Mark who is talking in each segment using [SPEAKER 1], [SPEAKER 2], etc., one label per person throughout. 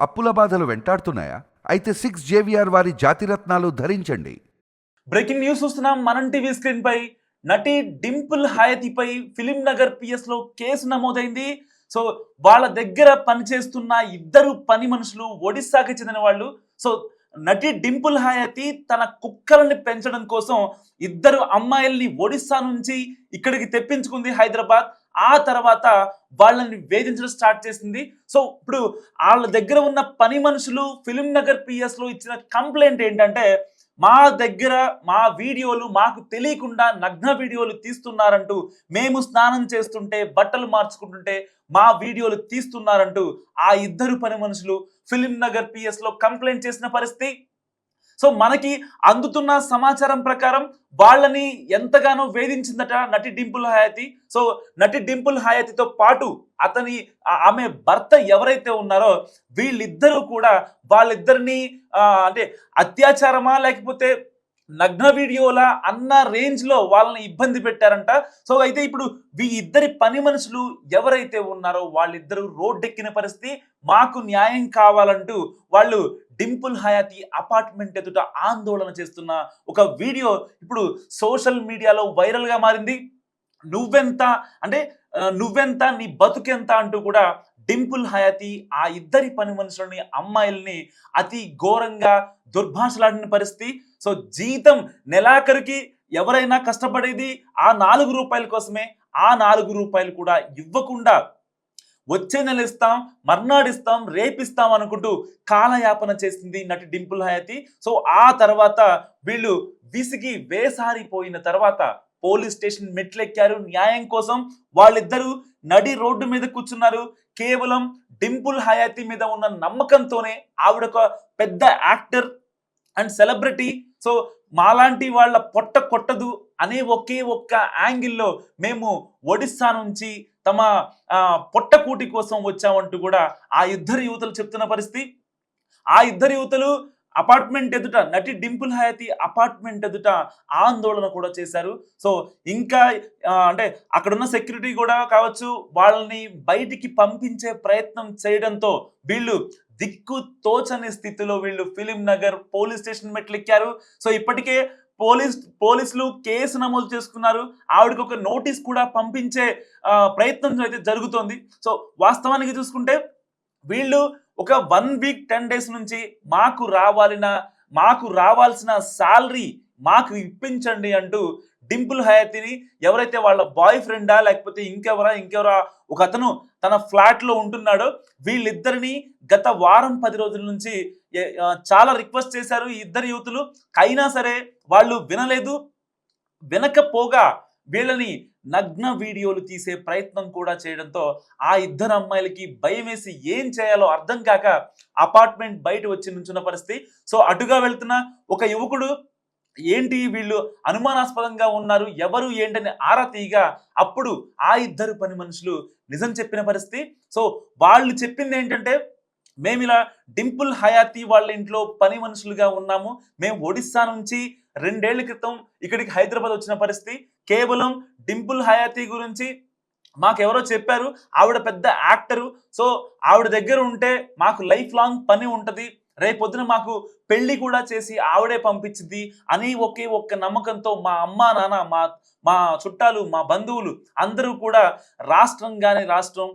[SPEAKER 1] అప్పుల బాధలు వెంటాడుతున్నాయా? అయితే సిక్స్ జేవిఆర్ వారి జాతిరత్నాలు ధరించండి.
[SPEAKER 2] బ్రేకింగ్ న్యూస్ చూస్తున్నాం. మనం టీవీ స్క్రీన్ పై నటి డింపుల్ హయతిపై ఫిలిం నగర్ పిఎస్లో కేసు నమోదైంది. సో వాళ్ళ దగ్గర పనిచేస్తున్న ఇద్దరు పని మనుషులు ఒడిస్సాకి చెందిన వాళ్ళు. సో నటి డింపుల్ హయాతి తన కుక్కలని పెంచడం కోసం ఇద్దరు అమ్మాయిల్ని ఒడిస్సా నుంచి ఇక్కడికి తెప్పించుకుంది హైదరాబాద్. ఆ తర్వాత వాళ్ళని వేధించడం స్టార్ట్ చేసింది. సో ఇప్పుడు వాళ్ళ దగ్గర ఉన్న పని మనుషులు ఫిలిం నగర్ పిఎస్లో ఇచ్చిన కంప్లైంట్ ఏంటంటే మా దగ్గర మా వీడియోలు మాకు తెలియకుండా నగ్న వీడియోలు తీస్తున్నారంటూ మేము స్నానం చేస్తుంటే బట్టలు మార్చుకుంటుంటే మా వీడియోలు తీస్తున్నారంటూ ఆ ఇద్దరు పని మనుషులు ఫిలిం నగర్ పిఎస్లో కంప్లైంట్ చేసిన పరిస్థితి. సో మనకి అందుతున్న సమాచారం ప్రకారం వాళ్ళని ఎంతగానో వేధించిందట నటి డింపుల్ హయాతి. సో నటి డింపుల్ హయాతితో పాటు అతని ఆమె భర్త ఎవరైతే ఉన్నారో వీళ్ళిద్దరూ కూడా వాళ్ళిద్దరిని అంటే అత్యాచారమా లేకపోతే నగ్న వీడియోల అన్న రేంజ్లో వాళ్ళని ఇబ్బంది పెట్టారంట. సో అయితే ఇప్పుడు ఈ ఇద్దరి పని మనుషులు ఎవరైతే ఉన్నారో వాళ్ళిద్దరూ రోడ్డెక్కిన పరిస్థితి మాకు న్యాయం కావాలంటూ వాళ్ళు డింపుల్ హయాతి అపార్ట్మెంట్ ఎదుట ఆందోళన చేస్తున్న ఒక వీడియో ఇప్పుడు సోషల్ మీడియాలో వైరల్గా మారింది. నువ్వెంత అంటే నువ్వెంత నీ బతుకెంత అంటూ కూడా డింపుల్ హయాతి ఆ ఇద్దరి పని మనుషులని అమ్మాయిల్ని అతి ఘోరంగా దుర్భాషలాడిన పరిస్థితి. సో జీతం నెలాఖరికి ఎవరైనా కష్టపడేది ఆ నాలుగు రూపాయల కోసమే ఆ నాలుగు రూపాయలు కూడా ఇవ్వకుండా వచ్చే నెల ఇస్తాం మర్నాడు ఇస్తాం రేపిస్తాం అనుకుంటూ కాలయాపన చేసింది నటి డింపుల్ హయాతి. సో ఆ తర్వాత వీళ్ళు విసిగి వేసారిపోయిన తర్వాత పోలీస్ స్టేషన్ మెట్లెక్కారు. న్యాయం కోసం వాళ్ళిద్దరూ నడి రోడ్డు మీద కూర్చున్నారు. కేవలం డింపుల్ హయాతి మీద ఉన్న నమ్మకంతోనే ఆవిడ ఒక పెద్ద యాక్టర్ అండ్ సెలబ్రిటీ. సో మాలాంటి వాళ్ళ పొట్ట కొట్టదు అనే ఒకే ఒక్క యాంగిల్లో మేము ఒడిస్సా నుంచి తమ పొట్టకూటి కోసం వచ్చామంటూ కూడా ఆ ఇద్దరు యువతలు చెప్తున్న పరిస్థితి. ఆ ఇద్దరు యువతలు అపార్ట్మెంట్ ఎదుట నటి డింపుల్ హయాతి అపార్ట్మెంట్ ఎదుట ఆందోళన కూడా చేశారు. సో ఇంకా అంటే అక్కడున్న సెక్యూరిటీ కూడా కావచ్చు వాళ్ళని బయటికి పంపించే ప్రయత్నం చేయడంతో వీళ్ళు దిక్కు తోచని స్థితిలో వీళ్ళు ఫిలిం నగర్ పోలీస్ స్టేషన్ మెట్లెక్కారు. సో ఇప్పటికే పోలీస్ పోలీసులు కేసు నమోదు చేసుకున్నారు. ఆవిడకి ఒక నోటీస్ కూడా పంపించే ప్రయత్నం అయితే జరుగుతోంది. సో వాస్తవానికి చూసుకుంటే వీళ్ళు ఒక వన్ వీక్ టెన్ డేస్ నుంచి మాకు రావాలిన మాకు రావాల్సిన శాలరీ మాకు ఇప్పించండి అంటూ డింపుల్ హయాతిని ఎవరైతే వాళ్ళ బాయ్ ఫ్రెండా లేకపోతే ఇంకెవరా ఇంకెవరా ఒక అతను తన ఫ్లాట్లో ఉంటున్నాడో వీళ్ళిద్దరిని గత వారం పది రోజుల నుంచి చాలా రిక్వెస్ట్ చేశారు ఈ ఇద్దరు యువతులు అయినా సరే వాళ్ళు వినలేదు. వినకపోగా వీళ్ళని నగ్న వీడియోలు తీసే ప్రయత్నం కూడా చేయడంతో ఆ ఇద్దరు అమ్మాయిలకి భయం వేసి ఏం చేయాలో అర్థం కాక అపార్ట్మెంట్ బయట వచ్చి నుంచున్న పరిస్థితి. సో అటుగా వెళ్తున్న ఒక యువకుడు ఏంటి వీళ్ళు అనుమానాస్పదంగా ఉన్నారు? ఎవరు ఏంటని ఆరా తీయగా అప్పుడు ఆ ఇద్దరు పని మనుషులు నిజం చెప్పిన పరిస్థితి. సో వాళ్ళు చెప్పింది ఏంటంటే మేము ఇలా డింపుల్ హయాతి వాళ్ళ ఇంట్లో పని మనుషులుగా ఉన్నాము. మేము ఒడిస్సా నుంచి రెండేళ్ళ క్రితం ఇక్కడికి హైదరాబాద్ వచ్చిన పరిస్థితి. కేవలం డింపుల్ హయాతి గురించి మాకెవరో చెప్పారు. ఆవిడ పెద్ద యాక్టరు. సో ఆవిడ దగ్గర ఉంటే మాకు లైఫ్ లాంగ్ పని ఉంటుంది. రేపొద్దున మాకు పెళ్ళి కూడా చేసి ఆవిడే పంపించింది అని ఒకే ఒక్క నమ్మకంతో మా అమ్మ నాన్న మా మా చుట్టాలు మా బంధువులు అందరూ కూడా రాష్ట్రం కానీ రాష్ట్రం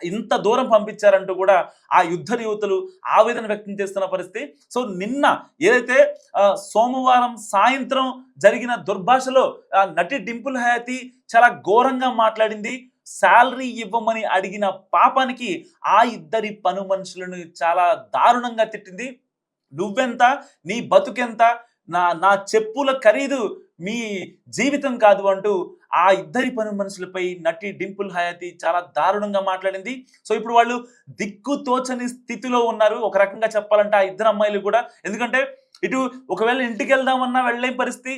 [SPEAKER 2] ఇంత దూరం పంపించారంటూ కూడా ఆ యుద్ధ యువతులు ఆవేదన వ్యక్తం చేస్తున్న పరిస్థితి. సో నిన్న ఏదైతే సోమవారం సాయంత్రం జరిగిన దుర్భాషలో నటి డింపుల్ హయాతి చాలా ఘోరంగా మాట్లాడింది. శాలరీ ఇవ్వమని అడిగిన పాపానికి ఆ ఇద్దరి పను మనుషులను చాలా దారుణంగా తిట్టింది. నువ్వెంత? నీ బతుకెంత? నా నా చెప్పుల ఖరీదు మీ జీవితం కాదు అంటూ ఆ ఇద్దరి పని మనుషులపై నటి డింపుల్ హయాతి చాలా దారుణంగా మాట్లాడింది. సో ఇప్పుడు వాళ్ళు దిక్కు తోచని స్థితిలో ఉన్నారు. ఒక రకంగా చెప్పాలంటే ఆ ఇద్దరు అమ్మాయిలు కూడా. ఎందుకంటే ఇటు ఒకవేళ ఇంటికి వెళ్దామన్నా వెళ్ళే పరిస్థితి.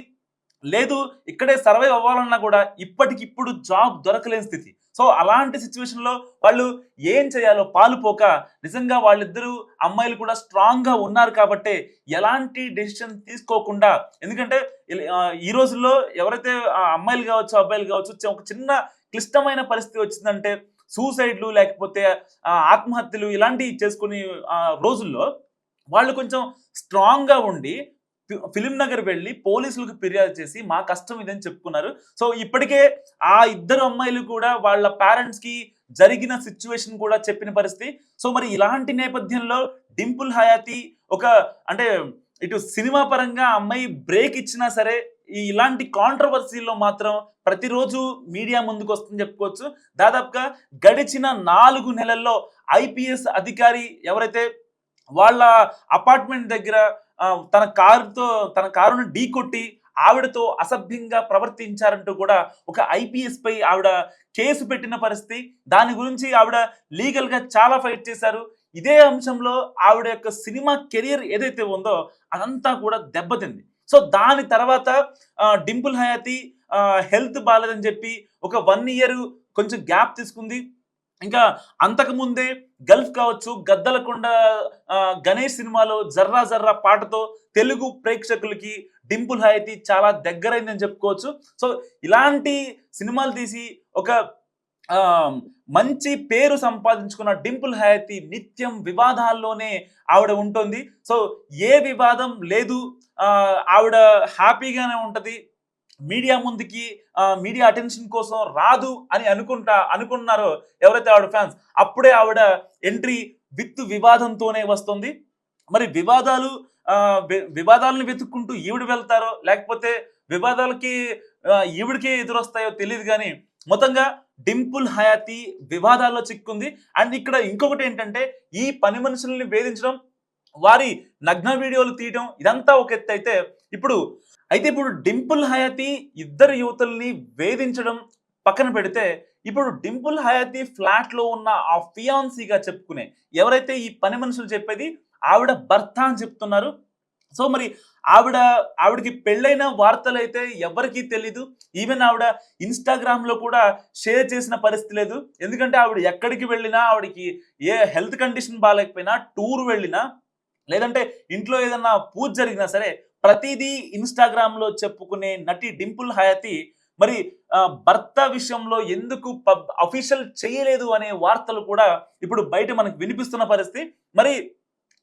[SPEAKER 2] లేదు ఇక్కడే సర్వైవ్ అవ్వాలన్నా కూడా ఇప్పటికిప్పుడు జాబ్ దొరకలేని స్థితి. సో అలాంటి సిచ్యువేషన్లో వాళ్ళు ఏం చేయాలో పాలుపోక నిజంగా వాళ్ళిద్దరూ అమ్మాయిలు కూడా స్ట్రాంగ్గా ఉన్నారు కాబట్టి ఎలాంటి డెసిషన్ తీసుకోకుండా ఎందుకంటే ఈ రోజుల్లో ఎవరైతే ఆ అమ్మాయిలు కావచ్చు అబ్బాయిలు కావచ్చు ఒక చిన్న క్లిష్టమైన పరిస్థితి వచ్చిందంటే సూసైడ్లు లేకపోతే ఆత్మహత్యలు ఇలాంటివి చేసుకునే రోజుల్లో వాళ్ళు కొంచెం స్ట్రాంగ్గా ఉండి ఫిలిం నగర్ వెళ్ళి పోలీసులకు ఫిర్యాదు చేసి మా కష్టం ఇదని చెప్పుకున్నారు. సో ఇప్పటికే ఆ ఇద్దరు అమ్మాయిలు కూడా వాళ్ళ పేరెంట్స్కి జరిగిన సిచ్యువేషన్ కూడా చెప్పిన పరిస్థితి. సో మరి ఇలాంటి నేపథ్యంలో డింపుల్ హయాతి ఒక అంటే ఇటు సినిమా పరంగా అమ్మాయి బ్రేక్ ఇచ్చినా సరే ఇలాంటి కాంట్రవర్సీలో మాత్రం ప్రతిరోజు మీడియా ముందుకు వస్తుందని చెప్పుకోవచ్చు. దాదాపుగా గడిచిన నాలుగు నెలల్లో ఐపీఎస్ అధికారి ఎవరైతే వాళ్ళ అపార్ట్మెంట్ దగ్గర తన కారుతో తన కారును ఢీకొట్టి ఆవిడతో అసభ్యంగా ప్రవర్తించారంటూ కూడా ఒక ఐపీఎస్ పై ఆవిడ కేసు పెట్టిన పరిస్థితి. దాని గురించి ఆవిడ లీగల్గా చాలా ఫైట్ చేశారు. ఇదే అంశంలో ఆవిడ యొక్క సినిమా కెరియర్ ఏదైతే ఉందో అదంతా కూడా దెబ్బతింది. సో దాని తర్వాత డింపుల్ హయాతి హెల్త్ బాగాలేదని చెప్పి ఒక వన్ ఇయర్ కొంచెం గ్యాప్ తీసుకుంది. ఇంకా అంతకుముందే గల్ఫ్ కావచ్చు గద్దలకొండ గణేష్ సినిమాలో జర్రా జర్రా పాటతో తెలుగు ప్రేక్షకులకి డింపుల్ హయాతి చాలా దగ్గరైందని చెప్పుకోవచ్చు. సో ఇలాంటి సినిమాలు తీసి ఒక మంచి పేరు సంపాదించుకున్న డింపుల్ హయాతి నిత్యం వివాదాల్లోనే ఆవిడ ఉంటుంది. సో ఏ వివాదం లేదు. ఆవిడ హ్యాపీగానే ఉంటుంది. మీడియా ముందుకి మీడియా అటెన్షన్ కోసం రాదు అని అనుకుంటా అనుకున్నారో ఎవరైతే ఆవిడ ఫ్యాన్స్ అప్పుడే ఆవిడ ఎంట్రీ విత్ వివాదంతోనే వస్తుంది. మరి వివాదాలు వివాదాలను వెతుక్కుంటూ ఈవిడ వెళ్తారో లేకపోతే వివాదాలకి ఈవిడికే ఎదురొస్తాయో తెలియదు కానీ మొత్తంగా డింపుల్ హయాతి వివాదాల్లో చిక్కుంది. అండ్ ఇక్కడ ఇంకొకటి ఏంటంటే ఈ పని మనుషుల్ని వేధించడం వారి నగ్న వీడియోలు తీయడం ఇదంతా ఒక ఎత్తు అయితే ఇప్పుడు అయితే ఇప్పుడు డింపుల్ హయాతి ఇద్దరు యువతుల్ని వేధించడం పక్కన పెడితే ఇప్పుడు డింపుల్ హయాతి ఫ్లాట్లో ఉన్న ఆ ఫియాన్సీగా చెప్పుకునే ఎవరైతే ఈ పని మనుషులు చెప్పేది ఆవిడ భర్త అని చెప్తున్నారు. సో మరి ఆవిడ ఆవిడకి పెళ్ళైన వార్తలు అయితే ఎవరికీ తెలీదు. ఈవెన్ ఆవిడ ఇన్స్టాగ్రామ్లో కూడా షేర్ చేసిన పరిస్థితి లేదు. ఎందుకంటే ఆవిడ ఎక్కడికి వెళ్ళినా ఆవిడకి ఏ హెల్త్ కండిషన్ బాగాలేకపోయినా టూర్ వెళ్ళినా లేదంటే ఇంట్లో ఏదన్నా పూజ జరిగినా సరే ప్రతిదీ ఇన్స్టాగ్రామ్లో చెప్పుకునే నటి డింపుల్ హయాతి మరి భర్త విషయంలో ఎందుకు పబ్ అఫీషియల్ చేయలేదు అనే వార్తలు కూడా ఇప్పుడు బయట మనకు వినిపిస్తున్న పరిస్థితి. మరి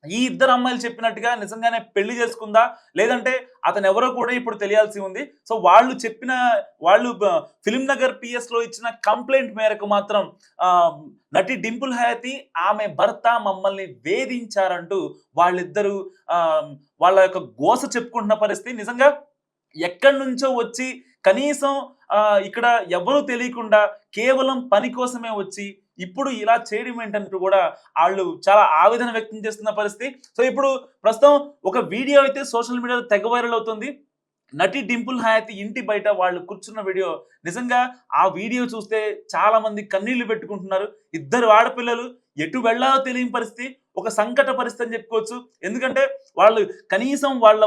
[SPEAKER 2] ఈ ఇద్దరు అమ్మాయిలు చెప్పినట్టుగా నిజంగానే పెళ్ళి చేసుకుందా? లేదంటే అతను ఎవరో కూడా ఇప్పుడు తెలియాల్సి ఉంది. సో వాళ్ళు చెప్పిన వాళ్ళు ఫిలిం నగర్ పిఎస్లో ఇచ్చిన కంప్లైంట్ మేరకు మాత్రం నటి డింపుల్ హయాతి ఆమె భర్త మమ్మల్ని వేధించారంటూ వాళ్ళిద్దరూ వాళ్ళ యొక్క గోస చెప్పుకుంటున్న పరిస్థితి నిజంగా ఎక్కడి నుంచో వచ్చి కనీసం ఇక్కడ ఎవరూ తెలియకుండా కేవలం పని కోసమే వచ్చి ఇప్పుడు ఇలా చేయడం ఏంటంటూ కూడా వాళ్ళు చాలా ఆవేదన వ్యక్తం చేస్తున్న పరిస్థితి. సో ఇప్పుడు ప్రస్తుతం ఒక వీడియో అయితే సోషల్ మీడియాలో తెగ వైరల్ అవుతుంది. నటి డింపుల్ హయాతి ఇంటి బయట వాళ్ళు కూర్చున్న వీడియో. నిజంగా ఆ వీడియో చూస్తే చాలా మంది కన్నీళ్ళు పెట్టుకుంటున్నారు. ఇద్దరు ఆడపిల్లలు ఎటు వెళ్ళాలో తెలియని పరిస్థితి. ఒక సంకట పరిస్థితి అని చెప్పుకోవచ్చు. ఎందుకంటే వాళ్ళు కనీసం వాళ్ళ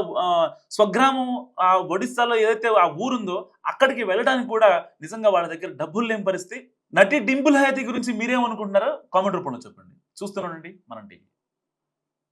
[SPEAKER 2] స్వగ్రామం ఆ ఒడిస్సాలో ఏదైతే ఆ ఊరుందో అక్కడికి వెళ్ళడానికి కూడా నిజంగా వాళ్ళ దగ్గర డబ్బులు లేని పరిస్థితి. నటి డింపుల్ హయాతి గురించి మీరేమనుకుంటున్నారో కామెంట్ రూపంలో చెప్పండి. చూస్తున్నానండి మనం టీవీ.